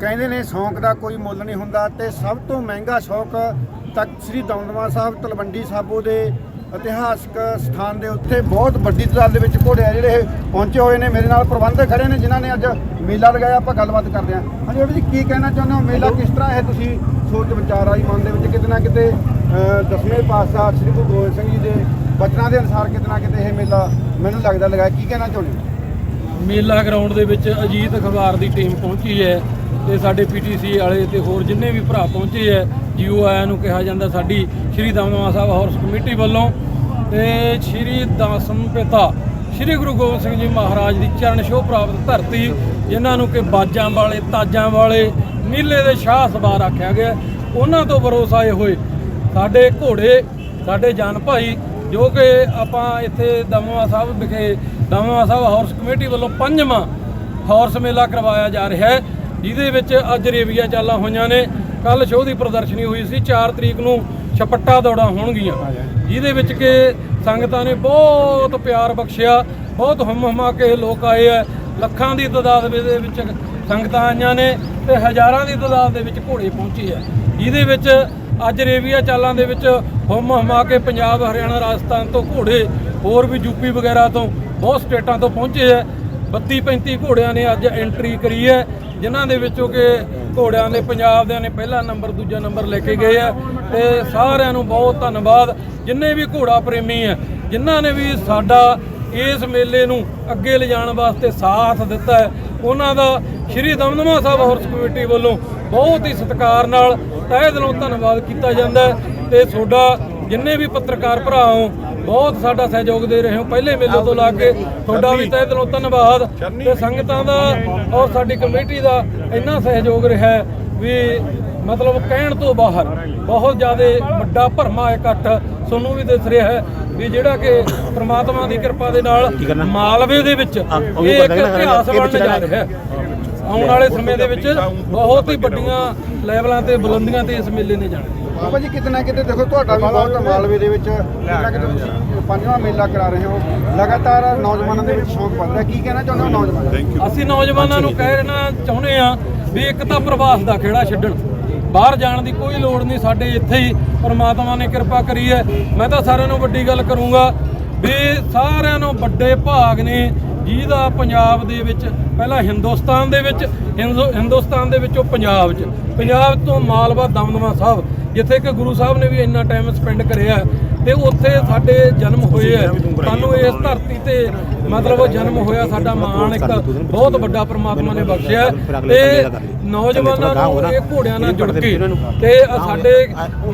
ਕਹਿੰਦੇ ਨੇ ਸ਼ੌਂਕ ਦਾ ਕੋਈ ਮੁੱਲ ਨਹੀਂ ਹੁੰਦਾ ਤੇ ਸਭ ਤੋਂ ਮਹਿੰਗਾ ਸ਼ੌਂਕ ਤਖਤ ਸ੍ਰੀ ਦਮਦਮਾ ਸਾਹਿਬ ਤਲਵੰਡੀ ਸਾਬੋ ਦੇ ਇਤਿਹਾਸਕ ਸਥਾਨ ਦੇ ਉੱਤੇ ਬਹੁਤ ਵੱਡੀ ਤਾਦਾਦ ਦੇ ਵਿੱਚ ਘੋੜੇ ਆ ਜਿਹੜੇ ਇਹ ਪਹੁੰਚੇ ਹੋਏ ਨੇ। ਮੇਰੇ ਨਾਲ ਪ੍ਰਬੰਧਕ ਖੜੇ ਨੇ, ਜਿਨ੍ਹਾਂ ਨੇ ਅੱਜ ਮੇਲਾ ਲਗਾਇਆ। ਆਪਾਂ ਗੱਲਬਾਤ ਕਰਦੇ ਹਾਂ। ਹਾਂਜੀ ਬਾਬਾ ਜੀ, ਕੀ ਕਹਿਣਾ ਚਾਹੁੰਦੇ ਹੋ? ਮੇਲਾ ਕਿਸ ਤਰ੍ਹਾਂ ਹੈ ਤੁਸੀਂ ਸੋਚ ਵਿਚਾਰ ਆਈ ਮਨ ਦੇ ਵਿੱਚ? ਕਿਤੇ ਨਾ ਕਿਤੇ ਦਸਵੇਂ ਪਾਤਸ਼ਾਹ ਸ੍ਰੀ ਗੁਰੂ ਗੋਬਿੰਦ ਸਿੰਘ ਜੀ ਦੇ ਬਚਨਾਂ ਦੇ ਅਨੁਸਾਰ ਕਿਤੇ ਨਾ ਕਿਤੇ ਇਹ ਮੇਲਾ ਮੈਨੂੰ ਲੱਗਦਾ ਲਗਾਇਆ। ਕੀ ਕਹਿਣਾ ਚਾਹੁੰਦੇ ਹੋ? ਮੇਲਾ ਗਰਾਊਂਡ ਦੇ ਵਿੱਚ ਅਜੀਤ ਅਖਬਾਰ ਦੀ ਟੀਮ ਪਹੁੰਚੀ ਹੈ। ਤੇ ਸਾਡੇ ਪੀਟੀਸੀ ਵਾਲੇ ਤੇ ਹੋਰ ਜਿੰਨੇ ਵੀ ਭਰਾ ਪਹੁੰਚੇ ਹੈ, ਜੀਓ ਆਇਆਂ ਨੂੰ ਕਿਹਾ ਜਾਂਦਾ ਸਾਡੀ ਸ਼੍ਰੀ ਦਮਦਮਾ ਸਾਹਿਬ ਹਾਰਸ ਕਮੇਟੀ ਵੱਲੋਂ ਤੇ ਸ਼੍ਰੀ ਦਸਮ ਪਿਤਾ, ਸ਼੍ਰੀ ਗੁਰੂ ਗੋਬਿੰਦ ਸਿੰਘ ਜੀ ਮਹਾਰਾਜ ਦੀ ਚਰਨ ਛੋਹ ਪ੍ਰਾਪਤ ਧਰਤੀ, ਜਿਨ੍ਹਾਂ ਨੂੰ ਕਿ ਬਾਜਾਂ ਵਾਲੇ, ਤਾਜਾਂ ਵਾਲੇ, ਨੀਲੇ ਦੇ ਸ਼ਾਹ ਸਵਾਰ ਆਖਿਆ ਗਿਆ ਉਹਨਾਂ ਤੋਂ ਭਰੋਸਾ ਇਹ ਹੋਏ। ਸਾਡੇ ਘੋੜੇ, ਸਾਡੇ ਜਾਨ ਭਾਈ, ਜੋ ਕਿ ਆਪਾਂ ਇੱਥੇ ਦਮਵਾ ਸਾਹਿਬ ਵਿਖੇ ਦਮਵਾ ਸਾਹਿਬ ਹਾਰਸ ਕਮੇਟੀ ਵੱਲੋਂ ਪੰਜਵਾਂ ਹਾਰਸ ਮੇਲਾ ਕਰਵਾਇਆ ਜਾ ਰਿਹਾ ਹੈ ਜਿਹਦੇ ਵਿੱਚ ਅੱਜ ਰੇਵੀਆਂ ਚਾਲਾਂ ਹੋਈਆਂ ਨੇ। ਕੱਲ ਸ਼ੋਅ ਦੀ ਪ੍ਰਦਰਸ਼ਨੀ ਹੋਈ ਸੀ। 4 ਤਰੀਕ ਨੂੰ ਛਪੱਟਾ ਦੌੜਾਂ ਹੋਣਗੀਆਂ। ਜਿਹਦੇ ਵਿੱਚ ਕਿ ਸੰਗਤਾਂ ਨੇ ਬਹੁਤ ਪਿਆਰ ਬਖਸ਼ਿਆ। ਬਹੁਤ ਹਮ ਹਮਾ ਕੇ ਲੋਕ ਆਏ ਆ। ਲੱਖਾਂ ਦੀ ਤਾਦਾਦ ਦੇ ਵਿੱਚ ਸੰਗਤਾਂ ਆਈਆਂ ਨੇ ਤੇ ਹਜ਼ਾਰਾਂ ਦੀ ਤਾਦਾਦ ਦੇ ਵਿੱਚ ਘੋੜੇ ਪਹੁੰਚੇ ਆ। ਜਿਹਦੇ ਵਿੱਚ ਅੱਜ ਰੇਵੀਆ ਚਾਲਾਂ ਦੇ ਵਿੱਚ ਹੁਮ ਹਮਾ ਕੇ ਪੰਜਾਬ ਹਰਿਆਣਾ ਰਾਜਸਥਾਨ ਤੋਂ ਘੋੜੇ ਹੋਰ ਵੀ ਯੂਪੀ ਵਗੈਰਾ ਤੋਂ ਬਹੁਤ ਸਟੇਟਾਂ ਤੋਂ ਪਹੁੰਚੇ ਹੈ 32 35 ਘੋੜਿਆਂ ਨੇ ਅੱਜ ਐਂਟਰੀ ਕਰੀ ਹੈ। ਜਿਨ੍ਹਾਂ ਦੇ ਵਿੱਚੋਂ ਕਿ ਘੋੜਿਆਂ ਦੇ, ਪੰਜਾਬ ਦੇ ਨੇ ਪਹਿਲਾ ਨੰਬਰ, ਦੂਜਾ ਨੰਬਰ ਲੈ ਕੇ ਗਏ ਆ। ਤੇ ਸਾਰਿਆਂ ਨੂੰ ਬਹੁਤ ਧੰਨਵਾਦ। ਜਿੰਨੇ ਵੀ ਘੋੜਾ ਪ੍ਰੇਮੀ ਹੈ ਜਿਨ੍ਹਾਂ ਨੇ ਵੀ ਸਾਡਾ ਇਸ ਮੇਲੇ ਨੂੰ ਅੱਗੇ ਲਿਜਾਣ ਵਾਸਤੇ ਸਾਥ ਦਿੱਤਾ ਹੈ, ਉਹਨਾਂ ਦਾ ਸ਼੍ਰੀ ਦਮਦਮਾ ਸਾਹਿਬ ਹਾਰਸ ਕਮੇਟੀ ਵੱਲੋਂ ਬਹੁਤ ਹੀ ਸਤਿਕਾਰ ਨਾਲ ਤਹਿ ਦਿਲੋਂ ਧੰਨਵਾਦ ਕੀਤਾ ਜਾਂਦਾ ਹੈ। ਤੇ ਤੁਹਾਡਾ ਜਿੰਨੇ ਵੀ ਪੱਤਰਕਾਰ ਭਰਾ ਹੋ ਬਹੁਤ ਸਾਡਾ ਸਹਿਯੋਗ ਦੇ ਰਹੇ ਹੋ। ਪਹਿਲੇ ਮੇਲੇ ਤੋਂ ਲਾ ਕੇ ਤੁਹਾਡਾ ਵੀ ਤਹਿ ਦਿਲੋਂ ਧੰਨਵਾਦ। ਤੇ ਸੰਗਤਾਂ ਦਾ ਔਰ ਸਾਡੀ ਕਮੇਟੀ ਦਾ ਇੰਨਾ ਸਹਿਯੋਗ ਰਿਹਾ ਵੀ ਮਤਲਬ ਕਹਿਣ ਤੋਂ ਬਾਹਰ ਬਹੁਤ ਜ਼ਿਆਦਾ ਵੱਡਾ ਭਰਮਾ ਇਕੱਠ ਤੁਹਾਨੂੰ ਵੀ ਦਿਸ ਰਿਹਾ ਹੈ ਵੀ ਜਿਹੜਾ ਕਿ ਪ੍ਰਮਾਤਮਾ ਦੀ ਕਿਰਪਾ ਦੇ ਨਾਲ ਮਾਲਵੇ ਦੇ ਵਿੱਚ ਇਹ ਇੱਕ ਇਤਿਹਾਸ ਬਣਨ ਜਾ ਰਿਹਾ ਆਉਣ ਵਾਲੇ ਸਮੇਂ ਦੇ ਵਿੱਚ ਬਹੁਤ ਹੀ ਵੱਡੀਆਂ ਲੈਵਲਾਂ ਤੇ ਬੁਲੰਦੀਆਂ ਤੇ ਇਸ ਮੇਲੇ ਨੇ ਜਾਣਾ। ਬਾਬਾ ਜੀ ਕਿਤੇ ਨਾ ਕਿਤੇ ਦੇਖੋ ਤੁਹਾਡਾ ਵੀ ਬਹੁਤ ਮਾਲਵੇ ਦੇ ਵਿੱਚ ਕਿਤੇ ਤੁਸੀਂ ਪੰਜਵਾਂ ਮੇਲਾ ਕਰਾ ਰਹੇ ਹੋ। ਲਗਾਤਾਰ ਨੌਜਵਾਨਾਂ ਦੇ ਵਿੱਚ ਸ਼ੌਂਕ ਵੱਧ ਰਿਹਾ ਕੀ ਕਹਿਣਾ ਚਾਹੁੰਦੇ ਹੋ ਨੌਜਵਾਨ ਅਸੀਂ ਨੌਜਵਾਨਾਂ ਨੂੰ ਕਹਿਣਾ ਚਾਹੁੰਦੇ ਆ ਵੀ ਇੱਕ ਤਾਂ ਪ੍ਰਵਾਸ ਦਾ ਖੇੜਾ ਛੱਡਣ। ਬਾਹਰ ਜਾਣ ਦੀ ਕੋਈ ਲੋੜ ਨਹੀਂ ਸਾਡੇ ਇੱਥੇ ਹੀ ਪਰਮਾਤਮਾ ਨੇ ਕਿਰਪਾ ਕਰੀ ਹੈ। ਮੈਂ ਤਾਂ ਸਾਰਿਆਂ ਨੂੰ ਵੱਡੀ ਗੱਲ ਕਰੂੰਗਾ ਵੀ ਸਾਰਿਆਂ ਨੂੰ ਵੱਡੇ ਭਾਗ ਨੇ ਜਿਹਦਾ ਪੰਜਾਬ ਦੇ ਵਿੱਚ ਪਹਿਲਾਂ ਹਿੰਦੁਸਤਾਨ ਦੇ ਵਿੱਚ ਹਿੰਦੂ- ਹਿੰਦੁਸਤਾਨ ਦੇ ਵਿੱਚੋਂ ਪੰਜਾਬ 'ਚ। ਪੰਜਾਬ ਤੋਂ ਮਾਲਵਾ ਦਮਦਮਾ ਸਾਹਿਬ। ਜਿੱਥੇ ਕਿ ਗੁਰੂ ਸਾਹਿਬ ਨੇ ਵੀ ਇੰਨਾ ਟਾਈਮ ਸਪੈਂਡ ਕਰਿਆ ਤੇ ਉੱਥੇ ਸਾਡੇ ਜਨਮ ਹੋਏ ਆ ਸਾਨੂੰ ਇਸ ਧਰਤੀ ਤੇ ਮਤਲਬ ਜਨਮ ਹੋਇਆ ਸਾਡਾ ਮਾਣ ਇੱਕ ਬਹੁਤ ਵੱਡਾ ਪ੍ਰਮਾਤਮਾ ਨੇ ਬਖਸ਼ਿਆ ਤੇ ਨੌਜਵਾਨਾਂ ਨੂੰ ਇਹ ਘੋੜਿਆਂ ਨਾਲ ਜੁੜ ਕੇ ਤੇ ਸਾਡੇ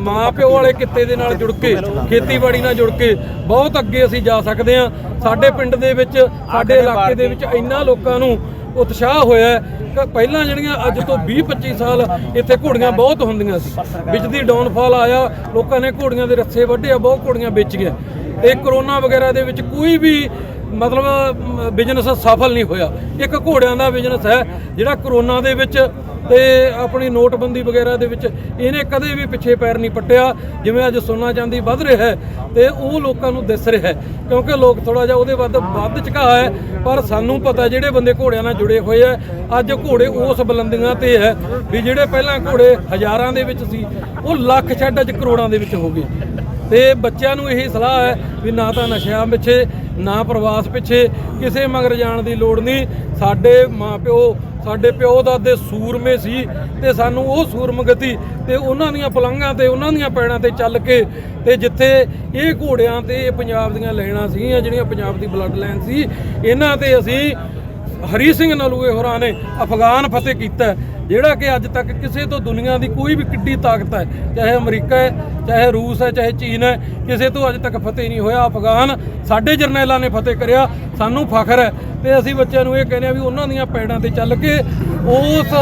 ਮਾਂ ਪਿਓ ਵਾਲੇ ਕਿੱਤੇ ਦੇ ਨਾਲ ਜੁੜ ਕੇ ਖੇਤੀਬਾੜੀ ਨਾਲ ਜੁੜ ਕੇ ਬਹੁਤ ਅੱਗੇ ਅਸੀਂ ਜਾ ਸਕਦੇ ਹਾਂ। ਸਾਡੇ ਪਿੰਡ ਦੇ ਵਿੱਚ ਸਾਡੇ ਇਲਾਕੇ ਦੇ ਵਿੱਚ ਇੰਨਾ ਲੋਕਾਂ ਨੂੰ ਉਤਸ਼ਾਹ ਹੋਇਆ ਪਹਿਲਾਂ ਜਿਹੜੀਆਂ ਅੱਜ ਤੋਂ 20 25 ਸਾਲ ਇੱਥੇ ਘੋੜੀਆਂ ਬਹੁਤ ਹੁੰਦੀਆਂ ਸੀ। ਵਿੱਚ ਦੀ ਡਾਊਨਫਾਲ ਆਇਆ, ਲੋਕਾਂ ਨੇ ਘੋੜੀਆਂ ਦੇ ਰੱਸੇ ਵੱਢੇ ਆ, ਬਹੁਤ ਘੋੜੀਆਂ ਵੇਚੀਆਂ ਗਏ ਤੇ ਕਰੋਨਾ ਵਗੈਰਾ ਦੇ ਵਿੱਚ ਕੋਈ ਵੀ ਮਤਲਬ ਬਿਜ਼ਨਸ ਸਫਲ ਨਹੀਂ ਹੋਇਆ। ਇੱਕ ਘੋੜਿਆਂ ਦਾ ਬਿਜ਼ਨਸ ਹੈ, ਜਿਹੜਾ ਕਰੋਨਾ ਦੇ ਵਿੱਚ ਤੇ ਆਪਣੀ ਨੋਟਬੰਦੀ ਵਗੈਰਾ ਦੇ ਵਿੱਚ ਇਹਨੇ ਕਦੇ ਵੀ ਪਿੱਛੇ ਪੈਰ ਨਹੀਂ ਪੱਟਿਆ, ਜਿਵੇਂ ਅੱਜ ਸੋਨਾ ਚਾਂਦੀ ਵੱਧ ਰਿਹਾ ਹੈ ਤੇ ਉਹ ਲੋਕਾਂ ਨੂੰ ਦਿਸ ਰਿਹਾ ਹੈ, ਕਿਉਂਕਿ ਲੋਕ ਥੋੜਾ ਜਿਹਾ ਉਹਦੇ ਵੱਧ ਵੱਧ ਝੁਕਾ ਹੈ, ਪਰ ਸਾਨੂੰ ਪਤਾ ਜਿਹੜੇ ਬੰਦੇ ਘੋੜਿਆਂ ਨਾਲ ਜੁੜੇ ਹੋਏ ਆ ਅੱਜ ਘੋੜੇ ਉਸ ਬੁਲੰਦੀਆਂ ਤੇ ਹੈ ਵੀ ਜਿਹੜੇ ਪਹਿਲਾਂ ਘੋੜੇ ਹਜ਼ਾਰਾਂ ਦੇ ਵਿੱਚ ਸੀ, ਉਹ ਲੱਖ ਛੱਡ ਅੱਜ ਕਰੋੜਾਂ ਦੇ ਵਿੱਚ ਹੋ ਗਏ। ਤੇ ਬੱਚਿਆਂ ਨੂੰ ਇਹੀ ਸਲਾਹ ਹੈ ਵੀ ਨਾ ਤਾਂ ਨਸ਼ਿਆਂ ਪਿੱਛੇ, ਨਾ ਪ੍ਰਵਾਸ ਪਿੱਛੇ, ਕਿਸੇ ਮਗਰ ਜਾਣ ਦੀ ਲੋੜ ਨਹੀਂ। ਸਾਡੇ ਮਾਪਿਓ, ਸਾਡੇ ਪਿਓ ਦਾਦੇ ਸੂਰਮੇ ਸੀ ਤੇ ਸਾਨੂੰ ਉਹ ਸੂਰਮਗਤੀ ਤੇ ਉਹਨਾਂ ਦੀਆਂ ਪਲੰਘਾਂ ਤੇ, ਉਹਨਾਂ ਦੀਆਂ ਪੈੜਾਂ ਤੇ ਚੱਲ ਕੇ ਤੇ ਜਿੱਥੇ ਇਹ ਘੋੜਿਆਂ ਤੇ ਇਹ ਪੰਜਾਬ ਦੀਆਂ ਲੈਣਾ ਸੀਗੀਆਂ, ਜਿਹੜੀਆਂ ਪੰਜਾਬ ਦੀ ਬਲੱਡ ਲਾਈਨ ਸੀ, ਇਹਨਾਂ ਤੇ ਅਸੀਂ ਹਰੀ ਸਿੰਘ ਨਲੂਏ ਹੋਰਾਂ ਨੇ ਅਫਗਾਨ ਫਤਿਹ ਕੀਤਾ ਜਿਹੜਾ ਕਿ ਅੱਜ ਤੱਕ ਕਿਸੇ ਤੋਂ ਦੁਨੀਆ ਦੀ ਕੋਈ ਵੀ ਕਿੱਡੀ ਤਾਕਤ ਹੈ, ਚਾਹੇ ਅਮਰੀਕਾ ਹੈ, ਚਾਹੇ ਰੂਸ ਹੈ, ਚਾਹੇ ਚੀਨ ਹੈ, ਕਿਸੇ ਤੋਂ ਅੱਜ ਤੱਕ ਫਤਿਹ ਨਹੀਂ ਹੋਇਆ। ਅਫਗਾਨ ਸਾਡੇ ਜਰਨੈਲਾਂ ਨੇ ਫਤਿਹ ਕਰਿਆ, ਸਾਨੂੰ ਫਖਰ ਹੈ। ਤੇ ਅਸੀਂ ਬੱਚਿਆਂ ਨੂੰ ਇਹ ਕਹਿੰਦੇ ਆ ਵੀ ਉਹਨਾਂ ਦੀਆਂ ਪੈੜਾਂ ਤੇ ਚੱਲ ਕੇ ਉਸ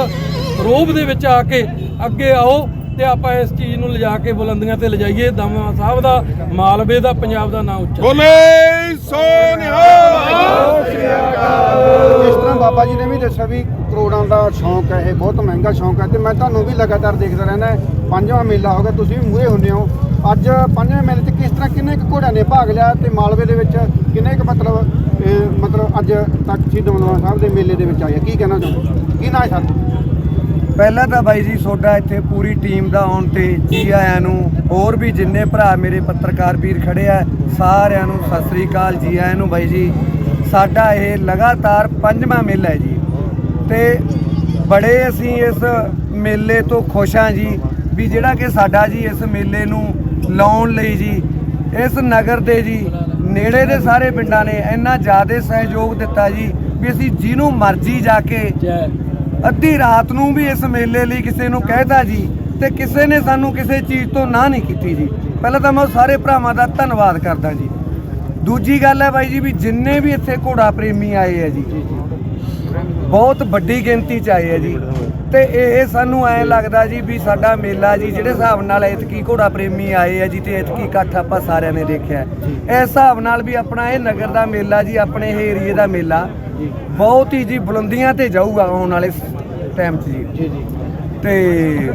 ਰੋਬ ਦੇ ਵਿੱਚ ਆ ਕੇ ਅੱਗੇ ਆਓ ਤੇ ਆਪਾਂ ਇਸ ਚੀਜ਼ ਨੂੰ ਲਿਜਾ ਕੇ ਬੁਲੰਦੀਆਂ ਤੇ ਲਿਜਾਈਏ। ਦਮਾ ਸਾਹਿਬ ਦਾ, ਮਾਲਵੇ ਦਾ, ਪੰਜਾਬ ਦਾ ਨਾਂ ਉੱਚਾ। ਬੋਲੇ! ਸੋ ਨਿਹਾਲ ਜਿਸ ਤਰ੍ਹਾਂ ਬਾਬਾ ਜੀ ਨੇ ਵੀ ਦੱਸਿਆ ਵੀ ਕਰੋੜਾਂ ਦਾ ਸ਼ੌਂਕ ਹੈ, ਇਹ ਬਹੁਤ ਮਹਿੰਗਾ ਸ਼ੌਂਕ ਹੈ ਤੇ ਮੈਂ ਤੁਹਾਨੂੰ ਵੀ ਲਗਾਤਾਰ ਦੇਖਦਾ ਰਹਿੰਦਾ ਪੰਜਵਾਂ ਮੇਲਾ ਹੋ ਗਿਆ, ਤੁਸੀਂ ਵੀ ਮੂਹਰੇ ਹੁੰਦੇ ਹੋ। ਅੱਜ ਪੰਜਵੇਂ ਮੇਲੇ 'ਚ ਕਿਸ ਤਰ੍ਹਾਂ ਕਿੰਨੇ ਕੁ ਘੋੜਿਆਂ ਨੇ ਭਾਗ ਲਿਆ ਤੇ ਮਾਲਵੇ ਦੇ ਵਿੱਚ ਕਿੰਨੇ ਕੁ ਮਤਲਬ ਮਤਲਬ ਅੱਜ ਤੱਕ ਸ਼ਹੀਦ ਦਮਦਮਾ ਸਾਹਿਬ ਦੇ ਮੇਲੇ ਦੇ ਵਿੱਚ ਆਏ ਆ? ਕੀ ਕਹਿਣਾ ਚਾਹੁੰਦੇ ਕੀ ਨਾ ਹੈ ਸਰ ਪਹਿਲਾਂ ਤਾਂ ਬਾਈ ਜੀ ਤੁਹਾਡਾ ਇੱਥੇ ਪੂਰੀ ਟੀਮ ਦਾ ਆਉਣ ਤੇ ਜੀ ਆਇਆਂ ਨੂੰ, ਹੋਰ ਵੀ ਜਿੰਨੇ ਭਰਾ ਮੇਰੇ ਪੱਤਰਕਾਰ ਵੀਰ ਖੜੇ ਆ, ਸਾਰਿਆਂ ਨੂੰ ਸਤਿ ਸ੍ਰੀ ਅਕਾਲ ਜੀ ਆਇਆਂ ਨੂੰ ਬਾਈ ਜੀ। ਸਾਡਾ ਇਹ ਲਗਾਤਾਰ ਪੰਜਵਾਂ ਮੇਲਾ ਹੈ ਜੀ। ਤੇ ਬੜੇ ਅਸੀਂ ਇਸ ਮੇਲੇ ਤੋਂ ਖੁਸ਼ ਹਾਂ ਜੀ ਵੀ ਜਿਹੜਾ ਕਿ ਸਾਡਾ ਜੀ ਇਸ ਮੇਲੇ ਨੂੰ ਲਾਉਣ ਲਈ ਜੀ, ਇਸ ਨਗਰ ਦੇ ਜੀ, ਨੇੜੇ ਦੇ ਸਾਰੇ ਪਿੰਡਾਂ ਨੇ ਇੰਨਾ ਜ਼ਿਆਦਾ ਸਹਿਯੋਗ ਦਿੱਤਾ ਜੀ ਵੀ ਅਸੀਂ ਜਿਹਨੂੰ ਮਰਜ਼ੀ ਜਾ ਕੇ ਅੱਧੀ ਰਾਤ ਨੂੰ ਵੀ ਇਸ ਮੇਲੇ ਲਈ ਕਿਸੇ ਨੂੰ ਕਹਿਤਾ ਜੀ ਤੇ ਕਿਸੇ ਨੇ ਸਾਨੂੰ ਕਿਸੇ ਚੀਜ਼ ਤੋਂ ਨਾ ਨਹੀਂ ਕੀਤੀ ਜੀ। ਪਹਿਲਾਂ ਤਾਂ ਮੈਂ ਉਹ ਸਾਰੇ ਭਰਾਵਾਂ ਦਾ ਧੰਨਵਾਦ ਕਰਦਾ ਜੀ। ਦੂਜੀ ਗੱਲ ਹੈ ਬਾਈ ਜੀ ਵੀ ਜਿੰਨੇ ਵੀ ਇੱਥੇ ਘੋੜਾ ਪ੍ਰੇਮੀ ਆਏ ਆ ਜੀ, ਬਹੁਤ ਵੱਡੀ ਗਿਣਤੀ ਚ ਆਏ ਆ ਜੀ। ਤੇ ਇਹ ਸਾਨੂੰ ਐ ਲੱਗਦਾ ਜੀ ਵੀ ਸਾਡਾ ਮੇਲਾ ਜੀ, ਜਿਹੜੇ ਹਿਸਾਬ ਨਾਲ ਇਤਕੀ ਘੋੜਾ ਪ੍ਰੇਮੀ ਆਏ ਆ ਜੀ ਤੇ ਇਤਕੀ ਇਕੱਠ ਆਪਾਂ ਸਾਰਿਆਂ ਨੇ ਦੇਖਿਆ। ਇਸ ਹਿਸਾਬ ਨਾਲ ਵੀ ਆਪਣਾ ਇਹ ਨਗਰ ਦਾ ਮੇਲਾ ਜੀ, ਆਪਣੇ ਇਹ ਏਰੀਏ ਦਾ ਮੇਲਾ। ਬਹੁਤ ਹੀ ਜੀ ਬੁਲੰਦੀਆਂ ਤੇ ਜਾਊਗਾ ਆਉਣ ਵਾਲੇ ਟਾਈਮ 'ਚ ਜੀ। ਜੀ ਜੀ। ਤੇ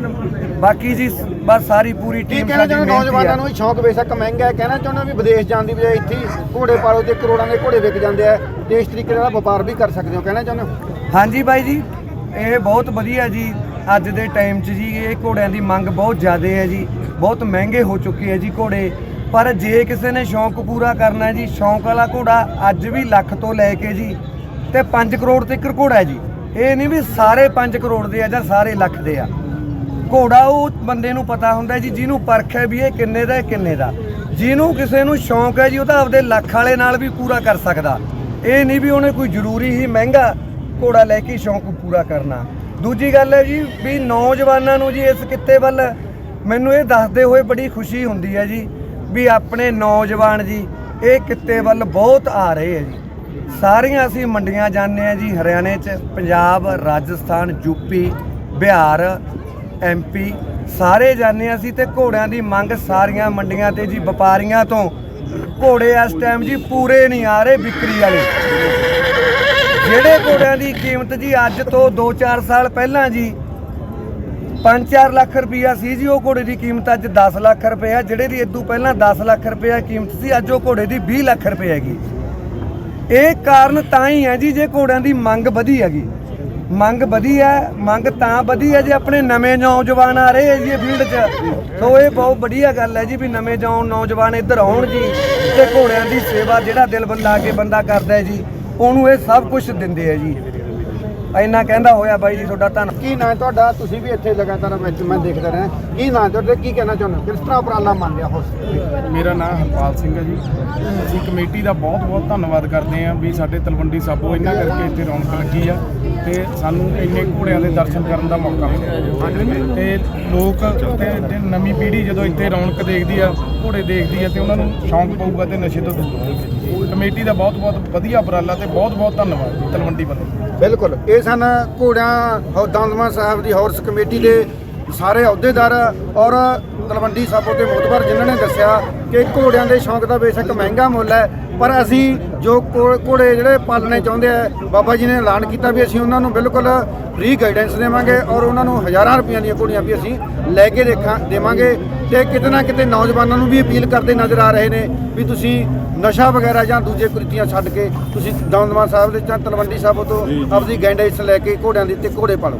ਬਾਕੀ ਜੀ ਬਸ ਸਾਰੀ ਪੂਰੀ ਕੀ ਟੀਮ ਕਹਿਣਾ ਚਾਹੁੰਦੇ ਨੌਜਵਾਨਾਂ ਨੂੰ? ਵੀ ਸ਼ੌਂਕ ਬੇਸ਼ੱਕ ਮਹਿੰਗਾ ਹੈ। ਕਹਿਣਾ ਚਾਹੁੰਦੇ ਵੀ ਵਿਦੇਸ਼ ਜਾਣ ਦੀ ਬਜਾਏ ਇੱਥੇ ਹੀ ਘੋੜੇ ਪਾਲੋ ਤੇ ਕਰੋੜਾਂ ਦੇ ਘੋੜੇ ਵਿਕ ਜਾਂਦੇ ਆ ਤੇ ਇਸ ਤਰੀਕੇ ਨਾਲ ਵਪਾਰ ਵੀ ਕਰ ਸਕਦੇ ਹੋ। ਕਹਿਣਾ ਚਾਹੁੰਦੇ ਹੋ? ਹਾਂਜੀ ਬਾਈ ਜੀ ਇਹ ਬਹੁਤ ਵਧੀਆ ਜੀ ਅੱਜ ਦੇ ਟਾਈਮ 'ਚ ਜੀ ਇਹ ਘੋੜਿਆਂ ਦੀ ਮੰਗ ਬਹੁਤ ਜ਼ਿਆਦਾ ਹੈ ਜੀ। ਬਹੁਤ ਮਹਿੰਗੇ ਹੋ ਚੁੱਕੇ ਹੈ ਜੀ ਘੋੜੇ। ਪਰ ਜੇ ਕਿਸੇ ਨੇ ਸ਼ੌਂਕ ਪੂਰਾ ਕਰਨਾ ਹੈ ਜੀ ਸ਼ੌਂਕ ਵਾਲਾ ਘੋੜਾ ਅੱਜ ਵੀ ਲੱਖ ਤੋਂ ਲੈ ਕੇ ਜੀ ਤੇ 5 ਕਰੋੜ ਤੱਕ ਘੋੜਾ ਹੈ ਜੀ। ਇਹ ਨਹੀਂ ਵੀ ਸਾਰੇ 5 ਕਰੋੜ ਦੇ ਆ ਜਾਂ ਸਾਰੇ ਲੱਖ ਦੇ ਆ। ਘੋੜਾ ਉਹ ਬੰਦੇ ਨੂੰ ਪਤਾ ਹੁੰਦਾ ਜੀ, ਜਿਹਨੂੰ ਪਰਖ ਹੈ ਵੀ ਇਹ ਕਿੰਨੇ ਦਾ ਹੈ ਕਿੰਨੇ ਦਾ। ਜਿਹਨੂੰ ਕਿਸੇ ਨੂੰ ਸ਼ੌਂਕ ਹੈ ਜੀ, ਉਹ ਤਾਂ ਆਪਦੇ ਲੱਖ ਵਾਲੇ ਨਾਲ ਵੀ ਪੂਰਾ ਕਰ ਸਕਦਾ। ਇਹ ਨਹੀਂ ਵੀ ਉਹਨੇ ਕੋਈ ਜ਼ਰੂਰੀ ਹੀ ਮਹਿੰਗਾ ਘੋੜਾ ਲੈ ਕੇ ਸ਼ੌਂਕ ਪੂਰਾ ਕਰਨਾ। ਦੂਜੀ ਗੱਲ ਹੈ ਜੀ, ਵੀ ਨੌਜਵਾਨਾਂ ਨੂੰ ਜੀ ਇਸ ਕਿੱਤੇ ਵੱਲ ਮੈਨੂੰ ਇਹ ਦੱਸਦੇ ਹੋਏ ਬੜੀ ਖੁਸ਼ੀ ਹੁੰਦੀ ਹੈ ਜੀ, ਵੀ ਆਪਣੇ ਨੌਜਵਾਨ ਜੀ, ਇਹ ਕਿੱਤੇ ਵੱਲ ਬਹੁਤ ਆ ਰਹੇ ਹੈ ਜੀ। ਸਾਰੀਆਂ ਅਸੀਂ ਮੰਡੀਆਂ ਜਾਂਦੇ ਆ ਜੀ ਹਰਿਆਣੇ ਚ, ਪੰਜਾਬ, ਰਾਜਸਥਾਨ ਯੂਪੀ ਬਿਹਾਰ ਐਮਪੀ ਸਾਰੇ ਜਾਂਦੇ ਹਾਂ ਅਸੀਂ ਤੇ ਘੋੜਿਆਂ ਦੀ ਮੰਗ ਸਾਰੀਆਂ ਮੰਡੀਆਂ ਤੇ ਜੀ, ਵਪਾਰੀਆਂ ਤੋਂ। ਘੋੜੇ ਇਸ ਟਾਈਮ ਜੀ ਪੂਰੇ ਨਹੀਂ ਆ ਰਹੇ ਵਿਕਰੀ ਵਾਲੇ। ਜਿਹੜੇ ਘੋੜਿਆਂ ਦੀ ਕੀਮਤ ਜੀ ਅੱਜ ਤੋਂ 2-4 ਸਾਲ ਪਹਿਲਾਂ ਜੀ 5-4 ਲੱਖ ਰੁਪਈਆ ਸੀ ਜੀ ਉਹ ਘੋੜੇ ਦੀ ਕੀਮਤ, ਅੱਜ 10 ਲੱਖ ਰੁਪਏ ਆ। ਜਿਹੜੇ ਦੀ ਇਦੋਂ ਪਹਿਲਾਂ 10 ਲੱਖ ਰੁਪਏ ਕੀਮਤ ਸੀ, ਅੱਜ ਉਹ ਘੋੜੇ ਦੀ 20 ਲੱਖ ਰੁਪਏ ਹੈਗੀ। ਇਹ ਕਾਰਨ ਤਾਂ ਹੀ ਹੈ ਜੀ, ਜੇ ਘੋੜਿਆਂ ਦੀ ਮੰਗ ਵਧੀ ਹੈਗੀ। ਮੰਗ ਵਧੀ ਹੈ, ਮੰਗ ਤਾਂ ਵਧੀ ਹੈ ਜੇ ਆਪਣੇ ਨਵੇਂ ਨੌਜਵਾਨ ਆ ਰਹੇ ਹੈ ਜੀ ਫੀਲਡ 'ਚ। ਸੋ ਇਹ ਬਹੁਤ ਵਧੀਆ ਗੱਲ ਹੈ ਜੀ ਵੀ ਨਵੇਂ ਜੌਨ ਨੌਜਵਾਨ ਇੱਧਰ ਆਉਣ ਜੀ ਤੇ ਘੋੜਿਆਂ ਦੀ ਸੇਵਾ ਜਿਹੜਾ ਦਿਲ ਬੰਦਾ ਕੇ ਬੰਦਾ ਕਰਦਾ ਹੈ ਜੀ, ਉਹਨੂੰ ਇਹ ਸਭ ਕੁਝ ਦਿੰਦੇ ਆ ਜੀ। ਇੰਨਾ ਕਹਿੰਦਾ ਹੋਇਆ ਬਾਈ ਜੀ ਤੁਹਾਡਾ ਧੰਨ ਕੀ ਨਾਂ ਹੈ ਤੁਹਾਡਾ? ਤੁਸੀਂ ਵੀ ਇੱਥੇ ਲਗਾਤਾਰ ਵਿੱਚ ਮੈਂ ਦੇਖਦਾ ਰਿਹਾ ਕੀ ਨਾਂ ਹੈ ਤੁਹਾਡਾ ਕੀ ਕਹਿਣਾ ਚਾਹੁੰਦੇ ਹੋ? ਕਿਸ ਤਰ੍ਹਾਂ ਉਪਰਾਲਾ ਮੰਨ ਲਿਆ ਹੋ ਮੇਰਾ ਨਾਮ ਹਰਪਾਲ ਸਿੰਘ ਹੈ ਜੀ। ਅਸੀਂ ਕਮੇਟੀ ਦਾ ਬਹੁਤ ਬਹੁਤ ਧੰਨਵਾਦ ਕਰਦੇ ਹਾਂ ਵੀ ਸਾਡੇ ਤਲਵੰਡੀ ਸਾਬੋ ਇਹਨਾਂ ਕਰਕੇ ਇੱਥੇ ਰੌਣਕ ਲੱਗੀ ਆ ਤੇ ਸਾਨੂੰ ਇੰਨੇ ਘੋੜਿਆਂ ਦੇ ਦਰਸ਼ਨ ਕਰਨ ਦਾ ਮੌਕਾ ਮਿਲਿਆ। ਤੇ ਲੋਕ ਤੇ ਜੇ ਨਵੀਂ ਪੀੜ੍ਹੀ ਜਦੋਂ ਇੱਥੇ ਰੌਣਕ ਦੇਖਦੀ ਆ ਘੋੜੇ ਦੇਖਦੀ ਆ ਤੇ ਉਹਨਾਂ ਨੂੰ ਸ਼ੌਂਕ ਪਊਗਾ ਤੇ ਨਸ਼ੇ ਤੋਂ ਦੂਰ ਹੋਣਗੇ ਕਮੇਟੀ ਦਾ ਬਹੁਤ ਬਹੁਤ ਵਧੀਆ ਉਪਰਾਲਾ ਤੇ ਬਹੁਤ ਬਹੁਤ ਧੰਨਵਾਦ ਜੀ, ਤਲਵੰਡੀ ਵੱਲੋਂ। ਬਿਲਕੁਲ। ਇਹ ਸਨ ਘੋੜਿਆਂ ਔਰ ਦੰਦਮਾ ਸਾਹਿਬ ਦੀ ਹਾਰਸ ਕਮੇਟੀ ਦੇ ਸਾਰੇ ਅਹੁਦੇਦਾਰ ਔਰ ਤਲਵੰਡੀ ਸਾਬੋ ਦੇ ਮੋਤਬਰ ਜਿਨ੍ਹਾਂ ਨੇ ਦੱਸਿਆ ਕਿ ਘੋੜਿਆਂ ਦੇ ਸ਼ੌਂਕ ਦਾ ਬੇਸ਼ੱਕ ਮਹਿੰਗਾ ਮੁੱਲ ਹੈ। ਪਰ ਅਸੀਂ ਜੋ ਘੋੜੇ ਜਿਹੜੇ ਪਾਲਣੇ ਚਾਹੁੰਦੇ ਆ ਬਾਬਾ ਜੀ ਨੇ ਐਲਾਨ ਕੀਤਾ ਵੀ ਅਸੀਂ ਉਹਨਾਂ ਨੂੰ ਬਿਲਕੁਲ ਫ੍ਰੀ ਗਾਈਡੈਂਸ ਦੇਵਾਂਗੇ ਔਰ ਉਹਨਾਂ ਨੂੰ ਹਜ਼ਾਰਾਂ ਰੁਪਈਆਂ ਦੀਆਂ ਘੋੜੀਆਂ ਵੀ ਅਸੀਂ ਲੈ ਕੇ ਦੇਖਾਂ ਦੇਵਾਂਗੇ ਤੇ ਕਿਤੇ ਨਾ ਕਿਤੇ ਨੌਜਵਾਨਾਂ ਨੂੰ ਵੀ ਅਪੀਲ ਕਰਦੇ ਨਜ਼ਰ ਆ ਰਹੇ ਨੇ ਵੀ ਤੁਸੀਂ ਨਸ਼ਾ ਵਗੈਰਾ ਜਾਂ ਦੂਜੇ ਕੁਰੀਤੀਆਂ ਛੱਡ ਕੇ ਤੁਸੀਂ ਦਮਦਮਾ ਸਾਹਿਬ ਦੇ ਜਾਂ ਤਲਵੰਡੀ ਸਾਹਿਬ ਤੋਂ ਆਪਦੀ ਗਾਈਡੈਂਸ ਲੈ ਕੇ ਘੋੜਿਆਂ ਦੀ ਤੇ ਘੋੜੇ ਪਾਲੋ।